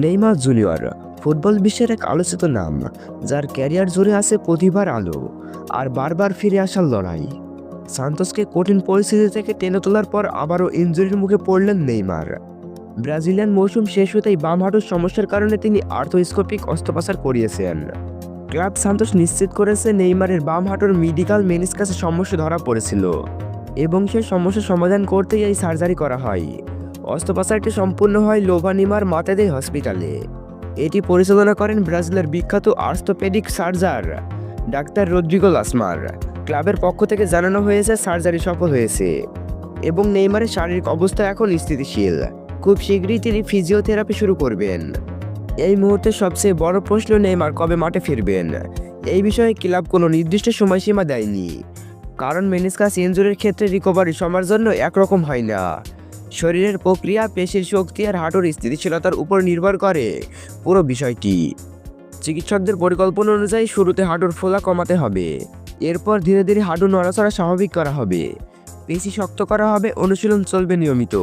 Neymar junior. Football বিশ্বের এক আলোচিত নাম, যার ক্যারিয়ার জুড়ে আছে প্রতিভার আলো আর বারবার ফিরে আসার লড়াই। সান্তোসকে কঠিন পরিস্থিতি থেকে টেনে তোলার পর আবারও ইঞ্জুরির মুখে পড়লেন নেইমার। ব্রাজিলিয়ান মৌসুম শেষ হতেই বাম হাঁটুর সমস্যার কারণে তিনি আর্থোস্কোপিক অস্ত্রোপচার করিয়েছেন। ক্লাব সান্তোস নিশ্চিত করেছে নেইমারের বাম হাঁটুর মেডিকেল মেনিসকাসে সমস্যা ধরা পড়েছিল এবং সেই সমস্যার সমাধান করতেই এই সার্জারি করা হয়। অস্ত্রোপচারটি সম্পূর্ণ হয় লোভানিমার মাতাদে হসপিটালে। এটি পরিচালনা করেন ব্রাজিলের বিখ্যাত orthopaedic surgeon, doctor Rodrigo Lasmar. ক্লাবের পক্ষ থেকে জানানো হয়েছে সার্জারি সফল হয়েছে এবং নেইমারের শারীরিক অবস্থা এখন স্থিতিশীল। খুব শীঘ্রই তিনি ফিজিওথেরাপি শুরু করবেন। এই মুহূর্তে সবচেয়ে বড় প্রশ্ন, নেইমার কবে মাঠে ফিরবেন? এই বিষয়ে ক্লাব কোনো নির্দিষ্ট সময়সীমা দেয়নি। কারণ মেনিসকাস ইনজুরির ক্ষেত্রে রিকভারি সবার জন্য একরকম হয় না। শরীরের প্রক্রিয়া, পেশির শক্তি আর হাঁটুর স্থিতিশীলতার উপর নির্ভর করে পুরো বিষয়টি। চিকিৎসকদের পরিকল্পনা অনুযায়ী শুরুতে হাঁটুর ফোলা কমাতে হবে। এরপর ধীরে ধীরে হাঁটু নড়াচড়া স্বাভাবিক করা হবে। পেশি শক্ত করা হবে, অনুশীলন চলবে নিয়মিত।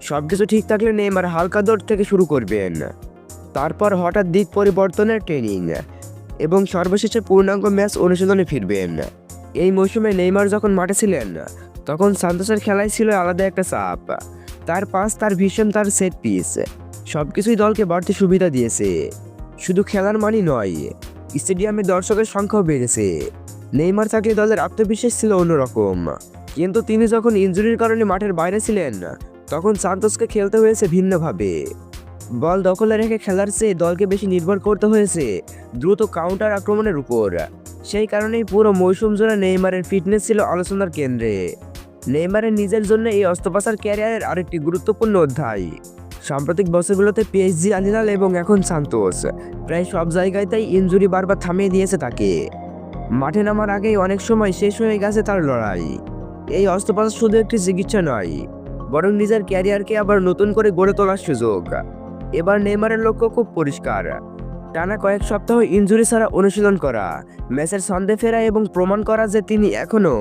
সব কিছু ঠিক থাকলে নেইমার হালকা দৌড় থেকে শুরু করবেন। তারপর হঠাৎ দিক পরিবর্তনের ট্রেনিং এবং সর্বশেষে পূর্ণাঙ্গ ম্যাচ অনুশীলনে ফিরবেন। এই মৌসুমে নেইমার যখন মাঠে ছিলেন তখন সান্তোসের খেলায় ছিল আলাদা একটা চাপ। তার পাস, তার ভীষণ, তার সেট পিস সব কিছুই দলকে বাড়তি সুবিধা দিয়েছে। শুধু খেলার মানই নয়, স্টেডিয়ামে দর্শকের সংখ্যাও বেড়েছে। নেইমার থাকলে দলের আত্মবিশ্বাস ছিল অন্যরকম। কিন্তু তিনি যখন ইনজুরির কারণে মাঠের বাইরে ছিলেন, তখন সান্তোসকে খেলতে হয়েছে ভিন্নভাবে। বল দখলে রেখে খেলার চেয়ে দলকে বেশি নির্ভর করতে হয়েছে দ্রুত কাউন্টার আক্রমণের উপর। সেই কারণেই পুরো মৌসুম জুড়ে নেইমারের ফিটনেস ছিল আলোচনার কেন্দ্রে। নেইমারের নিজের জন্য এই অস্ত্রোপচার ক্যারিয়ারের আরেকটি গুরুত্বপূর্ণ অধ্যায়। সাম্প্রতিক বছরগুলোতে পিএইচজি আলিনাল এবং এখন সান্তোস। প্রায় সব জায়গায় তাই ইনজুরি বারবার থামিয়ে দিয়েছে তাকে। মাঠে নামার আগেই অনেক সময় শেষ হয়ে গেছে তার লড়াই। এই অস্ত্রোপচার শুধু একটি চিকিৎসা নয়, বরং নিজের ক্যারিয়ারকে আবার নতুন করে গড়ে তোলার সুযোগ। এবার নেইমারের লক্ষ্য খুব পরিষ্কার। টানা কয়েক সপ্তাহ ইনজুরি ছাড়া অনুশীলন করা, ম্যাচের সন্দেহ ফেরা এবং প্রমাণ করা যে তিনি এখনও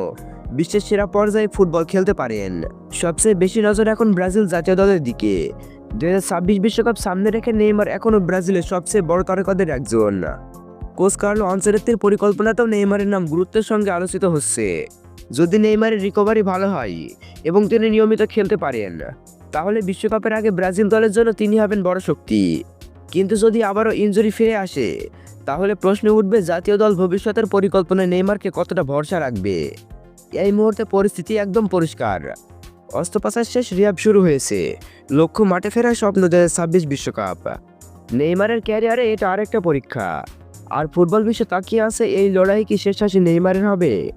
বিশ্বের সেরা পর্যায়ে ফুটবল খেলতে পারেন। সবচেয়ে বেশি নজর এখন ব্রাজিল জাতীয় দলের দিকে। দু বিশ্বকাপ সামনে রেখে নেইমার এখনও ব্রাজিলের সবচেয়ে বড় তারকাদের একজন। কোচ কার্লো আনসারেত্তির পরিকল্পনাতেও নেইমারের নাম গুরুত্বের সঙ্গে আলোচিত হচ্ছে। যদি নেইমারের রিকভারি ভালো হয় এবং তিনি নিয়মিত খেলতে পারেন, তাহলে বিশ্বকাপের আগে ব্রাজিল দলের জন্য তিনি হবেন বড় শক্তি। কিন্তু যদি আবারও ইনজুরি ফিরে আসে, তাহলে প্রশ্ন উঠবে জাতীয় দল ভবিষ্যতের পরিকল্পনায় নেইমারকে কতটা ভরসা রাখবে? এই মুহূর্তে পরিস্থিতি একদম পরিষ্কার। অস্ত্রোপচার শেষ রিয়াব শুরু হয়েছে। লক্ষ্য মাঠে ফেরার স্বপ্ন দু ছাব্বিশ বিশ্বকাপ। নেইমারের ক্যারিয়ারে এটা আরেকটা পরীক্ষা। আর ফুটবল বিশ্বে তাকিয়ে আছে এই লড়াই কি শেষ হাসি নেইমারের হবে?